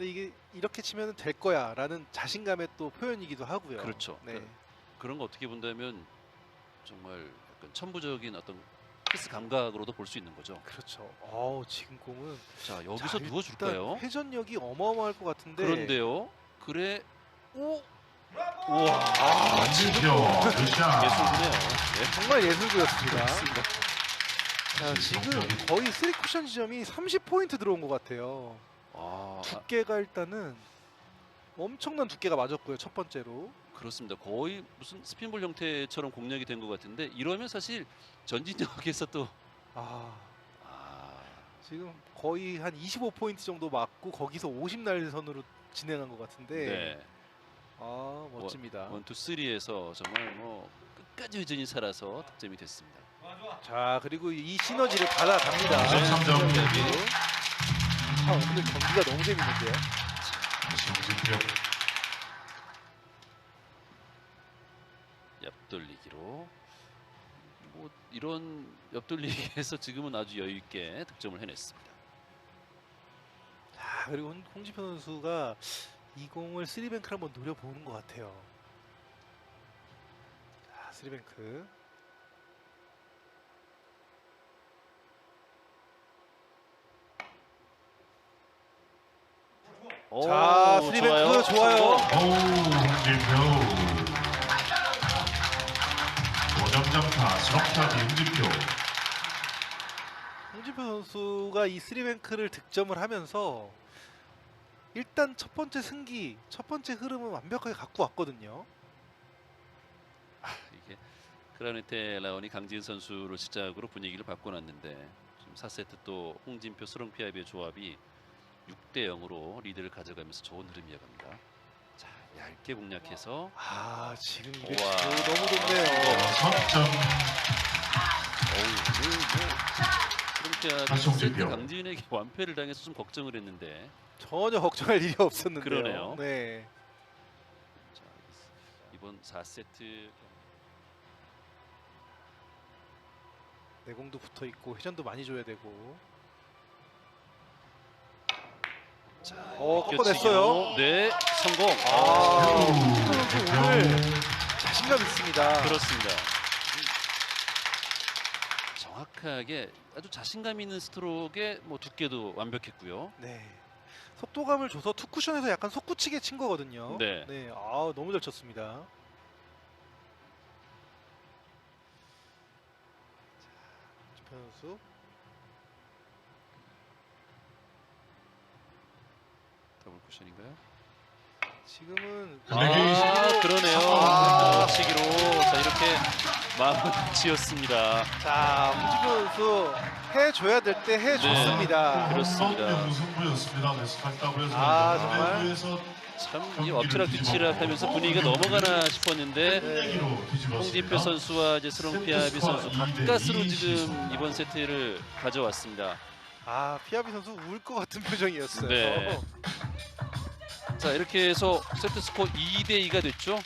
근데 이게 이렇게 치면 될 거야라는 자신감의 또 표현이기도 하고요. 그렇죠. 네. 그- 그런 거 어떻게 본다면 정말 약간 천부적인 어떤 키스 감각으로도 볼 수 있는 거죠. 그렇죠. 어우, 지금 공은 자 여기서 자, 누워 줄까요? 일단 회전력이 어마어마할 것 같은데. 그런데요. 그래 오, 우와 아, 지표 굿샷. 예술이네요. 네. 정말. 그렇습니다. 자, 지금 거의 3 쿠션 지점이 30포인트 들어온 것 같아요. 아, 아, 두께가 일단은 엄청난 두께가 맞았고요. 첫 번째로. 그렇습니다. 거의 무슨 스핀볼 형태처럼 공략이 된 것 같은데 이러면 사실 전진역에서 또 아, 아, 지금 거의 한 25포인트 정도 맞고 거기서 50날선으로 진행한 것 같은데. 네. 아, 멋집니다. 원투 쓰리에서 정말 뭐 끝까지 회전이 살아서 득점이 됐습니다. 자, 그리고 이 시너지를 받아갑니다. 네, 삼점. 시너지로. 아, 오늘 경기가 너무 재밌는데요. 옆돌리기로 뭐 이런 옆돌리기에서 지금은 아주 여유 있게 득점을 해냈습니다. 자, 그리고 홍- 홍지표 선수가 이 공을 쓰리뱅크를 한번 노려보는 것 같아요. 자, 쓰리뱅크. 자, 오, 쓰리뱅크 좋아요. 성공. 오 홍지표 5점 점타 수록탑 홍지표 홍지표 선수가 이 쓰리뱅크를 득점을 하면서 일단 첫 번째 승기, 첫 번째 흐름은 완벽하게 갖고 왔거든요. 이게 크라네테 라온이 강지은 선수를 시작으로 분위기를 바꿔놨는데 지금 4세트 또 홍진표 수롱피아비의 조합이 6대 0으로 리드를 가져가면서 좋은 흐름 이어갑니다. 자 얇게 공략해서 아, 지금 이게 우와. 오, 너무 좋네요. 6점 어우 오늘 뭐. 세트 강지은에게 완패를 당해서 좀 걱정을 했는데 전혀 걱정할 일이 없었는데요. 그러네요. 네. 자 이번 4세트 내공도 붙어 있고 회전도 많이 줘야 되고. 어, 꺾어냈어요. 네 성공. 아, 오, 오늘 자신감 있습니다. 그렇습니다. 정확하게 아주 자신감 있는 스트로크에 뭐 두께도 완벽했고요. 네. 속도감을 줘서 투 쿠션에서 약간 속구치게 친 거거든요. 네. 네. 아, 너무 잘 쳤습니다. 자, 선수. 더블 쿠션인가요? 지금은 아, 아 그러네요. 아. 치기로 자 이렇게 마음을 지었습니다. 자, 홍지표 선수 해줘야 될 때 해줬습니다. 네. 그렇습니다. 무승부였습니다. 네, 18더블에서 아, 정말? 내부에서 참이 엎치락 뒤치락 하면서 분위기가 넘어가나 싶었는데 네. 홍진표 선수와 이제 스롱피아비 선수 가까스로 지금 이번 세트를 가져왔습니다. 아, 피아비 선수 울 것 같은 표정이었어요. 네. 자 이렇게 해서 세트 스코어 2대 2가 됐죠.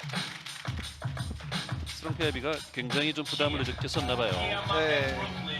스롱피아비가 굉장히 좀 부담을 느꼈었나 봐요. 네.